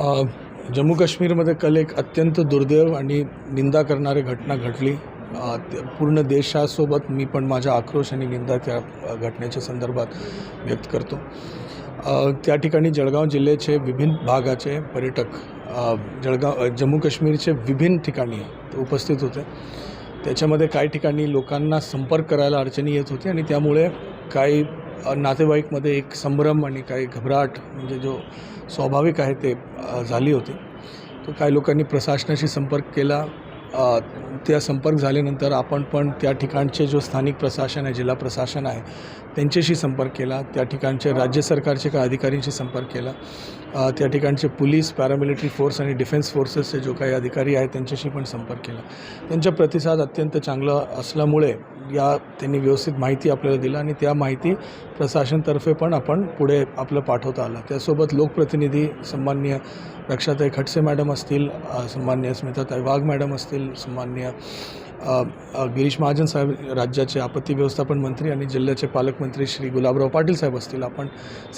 जम्मू काश्मीरमध्ये काल एक अत्यंत दुर्दैव आणि निंदा करणारी घटना घडली. पूर्ण देशासोबत मी पण माझा आक्रोश आणि निंदा त्या घटनेच्या संदर्भात व्यक्त करतो. त्या ठिकाणी जळगाव जिल्ह्याचे विभिन्न भागाचे पर्यटक जळगाव जम्मू काश्मीरचे विभिन्न ठिकाणी उपस्थित होते. त्याच्यामध्ये काही ठिकाणी लोकांना संपर्क करायला अडचणी येत होती आणि त्यामुळे काही नातेवाईकमध्ये एक संभ्रम आणि काही घबराट म्हणजे जो स्वाभाविक आहे ते झाली होती. तर काही लोकांनी प्रशासनाशी संपर्क केला. त्या संपर्क झाल्यानंतर आपण पण त्या ठिकाणचे जो स्थानिक प्रशासन आहे जिल्हा प्रशासन आहे त्यांच्याशी संपर्क केला. त्या ठिकाणचे राज्य सरकारचे काही अधिकाऱ्यांशी संपर्क केला. त्या ठिकाणचे पोलीस पॅरामिलिटरी फोर्स आणि डिफेन्स फोर्सेसचे जो काही अधिकारी आहेत त्यांच्याशी पण संपर्क केला. त्यांचा प्रतिसाद अत्यंत चांगला असल्यामुळे या त्यांनी व्यवस्थित माहिती आपल्याला दिला आणि त्या माहिती प्रशासनतर्फे पण आपण पुढे आपलं पाठवता आलं. त्यासोबत लोकप्रतिनिधी सन्मान्य रक्षाताई खडसे मॅडम असतील सन्मान्य स्मिताताई वाघ मॅडम असतील सन्मान्य गिरीश महाजन साहेब राज्याचे आपत्ती व्यवस्थापन मंत्री आणि जिल्ह्याचे पालकमंत्री श्री गुलाबराव पाटील साहेब असतील. आपण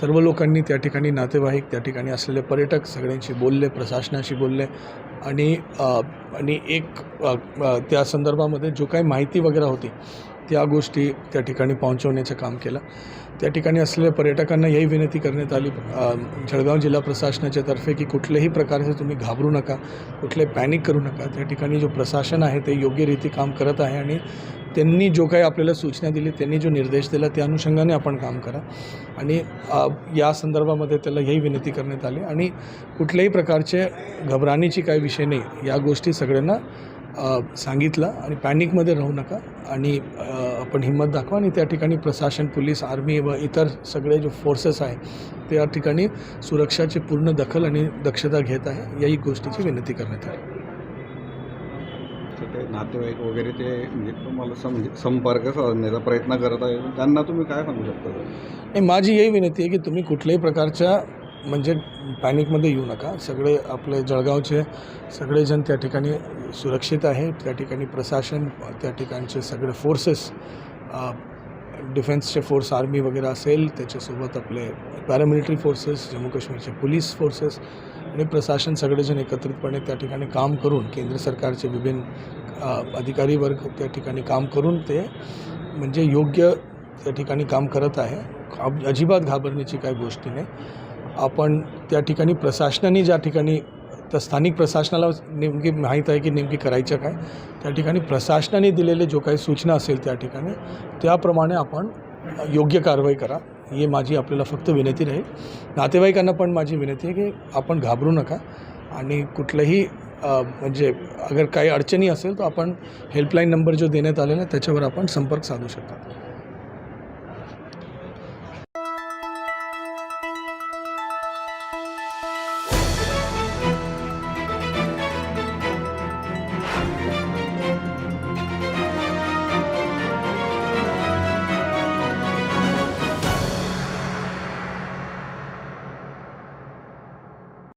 सर्व लोकांनी त्या ठिकाणी नातेवाईक त्या ठिकाणी असलेले पर्यटक सगळ्यांशी बोलले प्रशासनाशी बोलले आणि आणि एक त्या संदर्भामध्ये जो काही माहिती वगैरे होती त्या गोष्टी त्या ठिकाणी पोहोचवण्याचं काम केलं. त्या ठिकाणी असलेल्या पर्यटकांना याही विनंती करण्यात आली. जळगाव जिल्हा प्रशासनाच्या तर्फे की कुठल्याही प्रकारचे तुम्ही घाबरू नका कुठले पॅनिक करू नका. त्या ठिकाणी जो प्रशासन आहे ते योग्यरीती काम करत आहे आणि त्यांनी जो काही आपल्याला सूचना दिली त्यांनी जो निर्देश दिला त्या अनुषंगाने आपण काम करा. आणि या संदर्भामध्ये त्याला हेही विनंती करण्यात आली. आणि कुठल्याही प्रकारचे घबराणीची काही विषय नाही. या गोष्टी सगळ्यांना सांगितलं आणि पॅनिकमध्ये राहू नका आणि आपण हिंमत दाखवा आणि त्या ठिकाणी प्रशासन पोलीस आर्मी व इतर सगळे जे फोर्सेस आहे त्या ठिकाणी सुरक्षाची पूर्ण दखल आणि दक्षता घेत आहे याही गोष्टीची विनंती करण्यात आली. ते नातेवाईक वगैरे ते म्हणजे तुम्हाला सम संपर्क साधण्याचा प्रयत्न करत आहे त्यांना तुम्ही काय सांगू शकता? नाही माझी यही विनंती आहे की तुम्ही कुठल्याही प्रकारच्या म्हणजे पॅनिकमध्ये येऊ नका. सगळे आपले जळगावचे सगळेजण त्या ठिकाणी सुरक्षित आहे. त्या ठिकाणी प्रशासन त्या ठिकाणचे सगळे फोर्सेस डिफेन्सचे फोर्स आर्मी वगैरे असेल त्याच्यासोबत आपले पॅरामिलिटरी फोर्सेस जम्मू काश्मीरचे पोलीस फोर्सेस आणि प्रशासन सगळेजण एकत्रितपणे त्या ठिकाणी काम करून केंद्र सरकारचे विभिन्न अधिकारी वर्ग त्या ठिकाणी काम करून ते म्हणजे योग्य त्या ठिकाणी काम करत आहे. अब- अजिबात घाबरण्याची काही गोष्टी नाही. आपण त्या ठिकाणी प्रशासनाने ज्या ठिकाणी त्या स्थानिक प्रशासनाला नेमकी माहीत आहे की नेमकी करायचं काय त्या ठिकाणी प्रशासनाने दिलेले जो काही सूचना असेल त्या ठिकाणी त्याप्रमाणे आपण योग्य कारवाई करा. ही माझी आपल्याला फक्त विनंती राहील. नातेवाईकांना पण माझी विनंती आहे की आपण घाबरू नका आणि कुठलंही म्हणजे अगर काही अडचणी असेल तर आपण हेल्पलाईन नंबर जो देण्यात आलेला आहे त्याच्यावर आपण संपर्क साधू शकता.